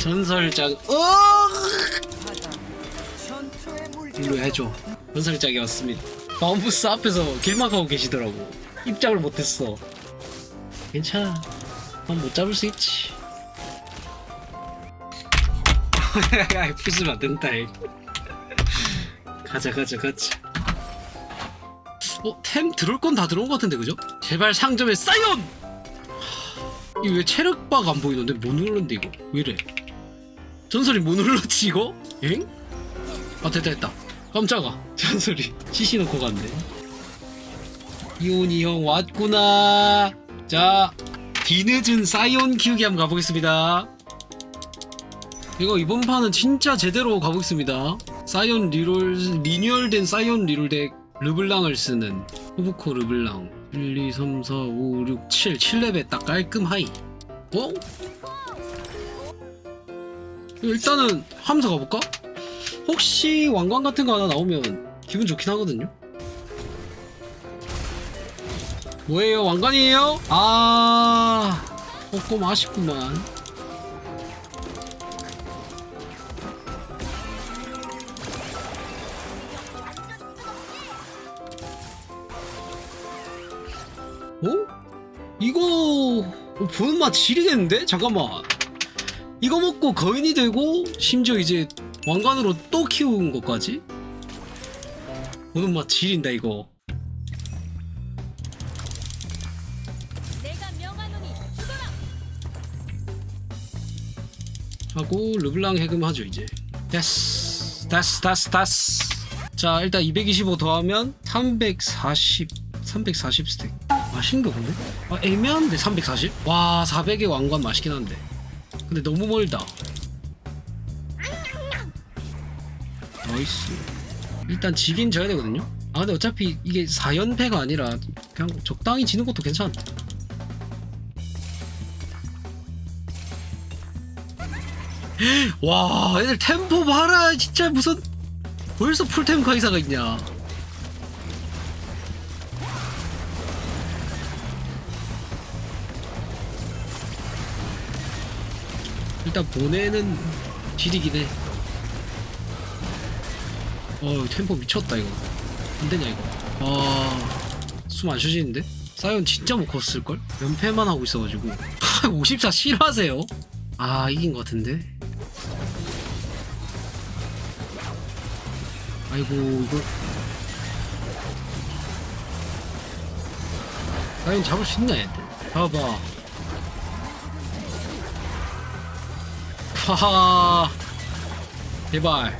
전설장 어! 일로 해줘. 전설장이 왔습니다. 마운부스 앞에서 길막하고 계시더라고. 입장을 못했어. 괜찮아. 난못 잡을 수 있지. 야 부수면 안 된다. 가자 가자 가자. 어? 템 들어올 건 다 들어온 것 같은데 그죠? 제발 상점에 사이온! 이거 왜 체력바가 안 보이는데? 못 눌렀는데 이거? 왜 이래 전설이 못 눌렀지 이거? 엥? 아 됐다 됐다. 깜짝아 전설이 CC 넣고 갔네 이온이 형 왔구나. 자 뒤늦은 사이온 키우기 한번 가보겠습니다. 이거 이번 판은 진짜 제대로 가보겠습니다. 사이온 리롤 리뉴얼된 사이온 리롤 덱. 르블랑을 쓰는 후부코 르블랑. 1, 2, 3, 4, 5, 6, 7 7렙에 딱 깔끔 하이. 어? 일단은 하면서 가볼까? 혹시 왕관 같은 거 하나 나오면 기분 좋긴 하거든요 뭐예요 왕관이에요? 아 조금 아쉽구만 어? 이거 어, 보는 맛 지리겠는데? 잠깐만 이거 먹고 거인이 되고 심지어 이제 왕관으로 또 키운 것까지? 보는 맛 지린다 이거. 하고 르블랑 해금 하죠 이제 됐어 됐어 됐어 됐어 자 일단 225 더하면 340 340 스택 맛있는 거 근데? 아 애매한데 340? 와 400의 왕관 맛있긴 한데 근데 너무 멀다. 나이스. 일단 지긴 져야 되거든요. 아 근데 어차피 이게 4연패가 아니라 그냥 적당히 지는 것도 괜찮다 와 애들 템포 봐라. 진짜 무슨 벌써 풀템 카이사가 있냐 일단 보내는 질이긴 해. 어우 템포 미쳤다 이거. 안되냐 이거? 아숨 안 쉬시는데? 사이언 진짜 못 컸을걸? 연패만 하고 있어가지고. 54 싫어하세요? 아 이긴 것 같은데? 아이고 이거. 사이언 잡을 수 있나 얘들? 봐봐 하하 제발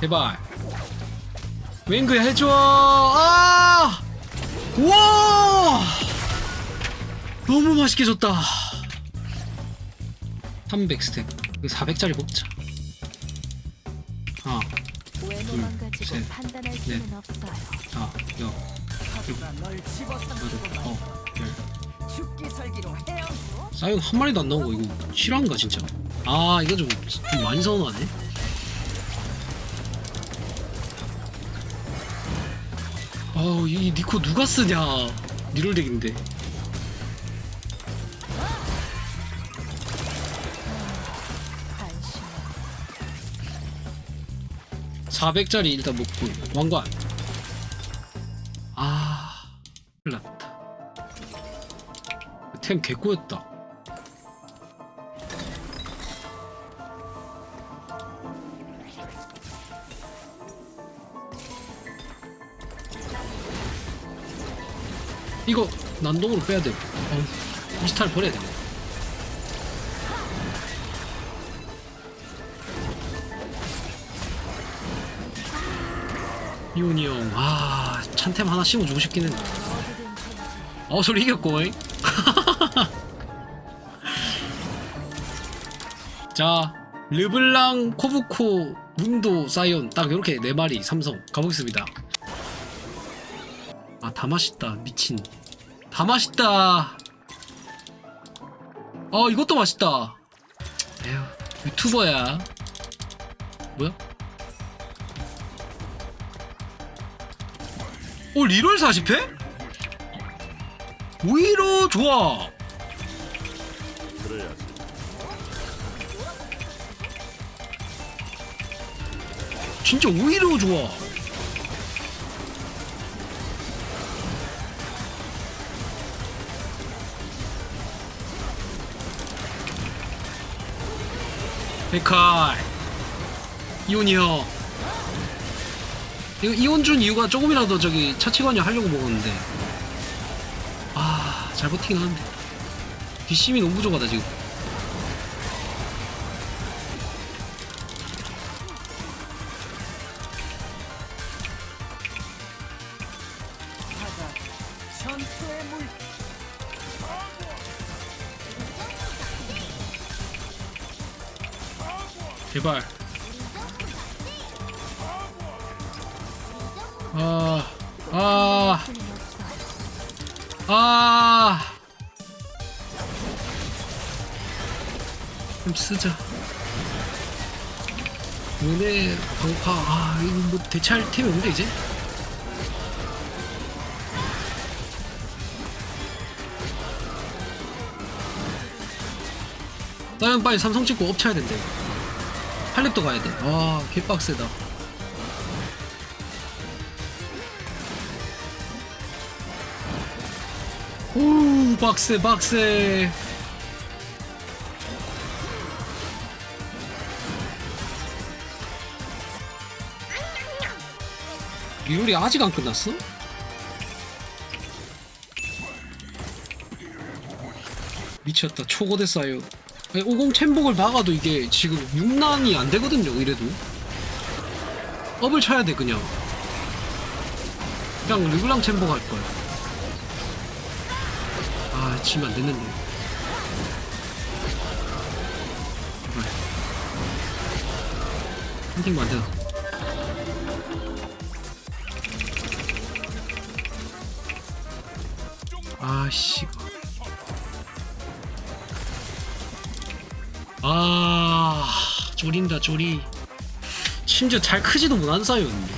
제발 윙그 해줘 아! 와! 너무 맛있게 줬다 300 스택 400짜리 먹자 하나 외모만 가지고 셋, 판단할 넷. 수는 없어요. 자 여, 널 여덟, 집어삼키고 어, 열 죽기 살기로 해양도 사이온 한 마리도 안거 이거 실화인가 진짜? 아 이거 좀, 좀 많이 서운하네? 아우 이 니코 누가 쓰냐? 니롤덱인데. 한심해. 400짜리 일단 먹고 왕관. 아 큰일 났다 템 개꼬였다 이거 난동으로 빼야 돼 어, 이스탈 버려야 돼 이온이 형, 아, 찬템 하나 심어주고 싶긴 했는데. 어, 소리 이겼고, 잉? 자, 르블랑, 코브코, 문도, 사이온, 딱 이렇게 네 마리 삼성 가보겠습니다. 아, 다 맛있다. 미친. 다 맛있다. 어, 이것도 맛있다. 에휴, 유튜버야. 뭐야? 오 리롤 40회? 오히려 좋아 진짜 오히려 좋아. 백칼. 이온이요 이거 이온 준 이유가 조금이라도 저기 차치관이 하려고 먹었는데. 아 잘 버티긴 하는데. 뒷심이 너무 부족하다 지금 제발 아, 아, 아. 좀 쓰자. 은혜, 방파, 아, 이거 뭐 대체할 템이 없는데, 이제? 나연 빨리 삼성 찍고 업 쳐야 된대. 팔렙도 가야 돼. 아, 개빡세다. 오, 박세, 박세. 리롤이 아직 안 끝났어? 미쳤다. 초고대 쌓여. 아니, 50 챔복을 박아도 이게 지금 6난이 안 되거든요, 이래도. 업을 쳐야 돼, 그냥. 그냥 르블랑 챔복 할 거야. 아, 치면 안 됐는데. 제발. 한팀만 되나? 아씨. 아, 쪼린다, 쪼리. 심지어 잘 크지도 못한 사이였는데.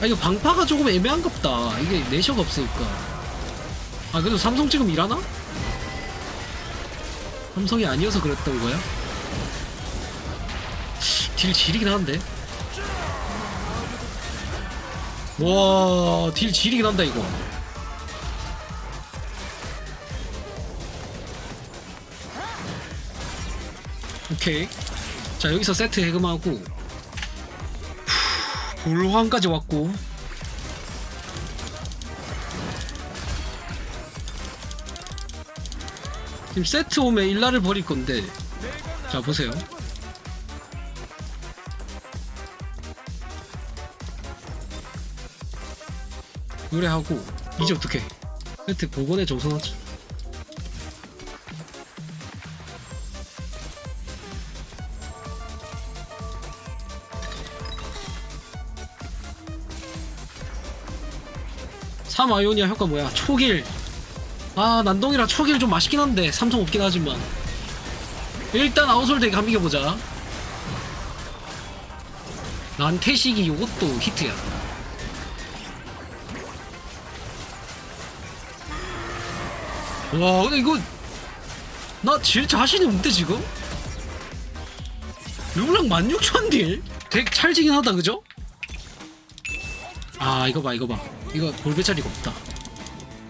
아, 이거 방파가 조금 애매한갑다. 이게 내셔가 없으니까. 아, 그래도 삼성 지금 일하나? 삼성이 아니어서 그랬던 거야? 딜 지리긴 한데. 와, 딜 지리긴 한다, 이거. 오케이. 자, 여기서 세트 해금하고. 볼황까지 왔고. 지금 세트 오면 일라를 버릴 건데. 자, 보세요. 노래하고 이제 어떻게 세트 복원에 정선하자 삼 아이오니아 효과 뭐야 초길 아 난동이라 초길 좀 맛있긴 한데 삼성 없긴 하지만 일단 아웃솔드에 감기겨보자 난 태식이 요것도 히트야 와 근데 이거 나 질 자신이 없는데 지금? 르블랑 16,000딜? 덱 찰지긴 하다 그죠? 아 이거 봐 이거 봐 이거 볼배 자리가 없다.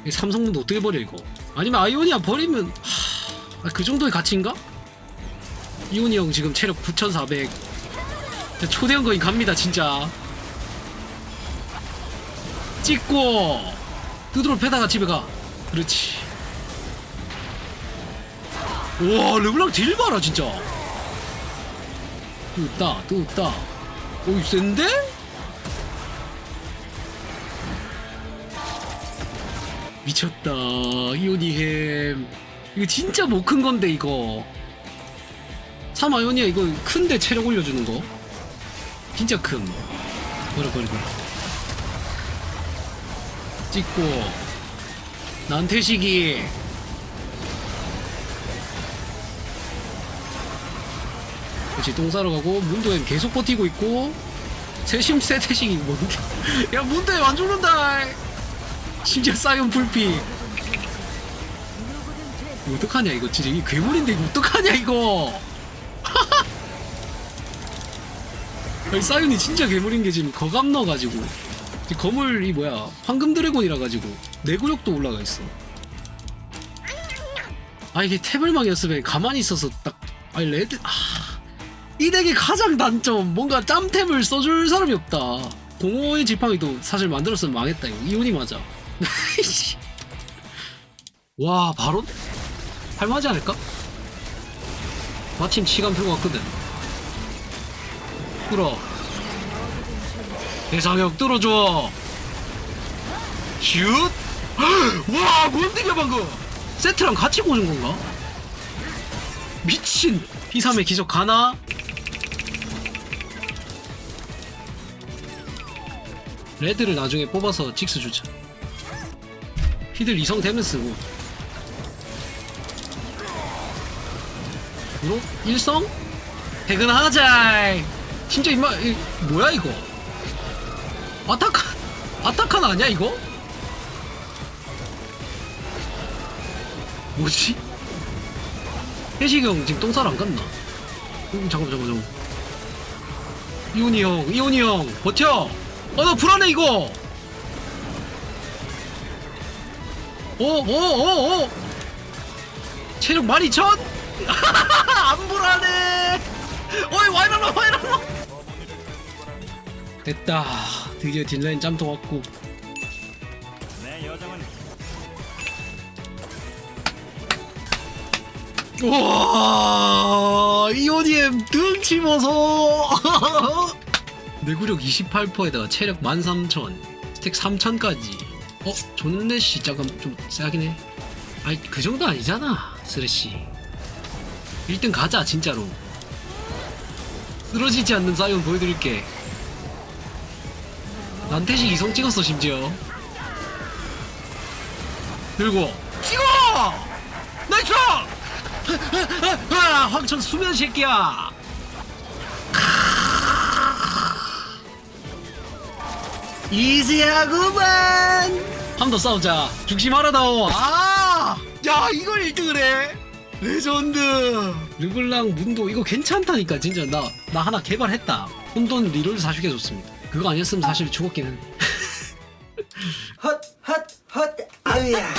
이 삼성문도 어떻게 버려 이거? 아니면 아이오니아 버리면 하... 아, 그 정도의 가치인가? 이온이 형 지금 체력 9400 초대형 거인 갑니다 진짜. 찍고! 뚜드러 패다가 집에 가. 그렇지. 우와 르블랑 딜 봐라 진짜. 또 있다 또 있다. 오이 센데? 미쳤다. 이오니햄. 이거 진짜 못 큰 건데 이거? 3 아이오니아 이거 큰데 체력 올려주는 거? 진짜 큰. 버려 버려 버려. 찍고. 난태식이 그렇지 똥 싸러 가고 문도엠 계속 버티고 있고 세심 세태식이 뭔데? 야 문도엠 안 죽는다 심지어 사이언 불피 이거 어떡하냐 이거 진짜 이게 괴물인데 이거 어떡하냐 이거 아니, 사이온이 진짜 괴물인 게 지금 거감 넣어가지고 지금 거물이 뭐야 황금 드래곤이라 가지고 내구력도 올라가 있어. 아 이게 태블망이었으면 가만히 있어서 딱 아니 레드 아, 이 덱의 가장 단점 뭔가 짬템을 써줄 사람이 없다. 공허의 지팡이도 사실 만들었으면 망했다 이거 이혼이 맞아. 와 바로 할만하지 않을까? 마침 시간 표가 왔거든. 뚫어. 대상역 뚫어줘. 슛. 와 뭔데냐 방금. 세트랑 같이 고는 건가? 미친. P3의 기적 가나? 레드를 나중에 뽑아서 직스 주자. 피들 이성 되면 쓰고. 이거 일성? 퇴근하자. 진짜 임마 이, 뭐야 이거? 아타카 아타칸 아니야 이거? 뭐지? 혜식이 형 지금 똥살 안 갔나? 음, 잠깐만 잠깐만 잠깐만 이온이 형 이온이 형 버텨 어 나 불안해 이거 오오오오. 체력 12,000? 안 불안해. 어이 와이랄라 와이랄라 됐다. 드디어 딜라인 짬통 왔고. 우와 이오니엠 등 치면서. 내구력 28%에다가 체력 13,000 스택 3,000까지 어? 존내씨. 잠깐 좀 세하긴 해 아이 그 정도 아니잖아 쓰레쉬 1등 가자 진짜로. 쓰러지지 않는 사이온 보여드릴게. 난태식 이성 찍었어 심지어. 들고. 찍어! 나이스 아, 황천 수면 새끼야. 이지하구만. 한 번 더 싸우자. 죽지 말아다오. 아, 야 이걸 1등을 해. 레전드. 르블랑 문도 이거 괜찮다니까 진짜 나 나 하나 개발했다. 혼돈 리롤 사주게 줬습니다. 그거 아니었으면 사실 죽었긴 했네. 헛, 헛, 헛, 아우야.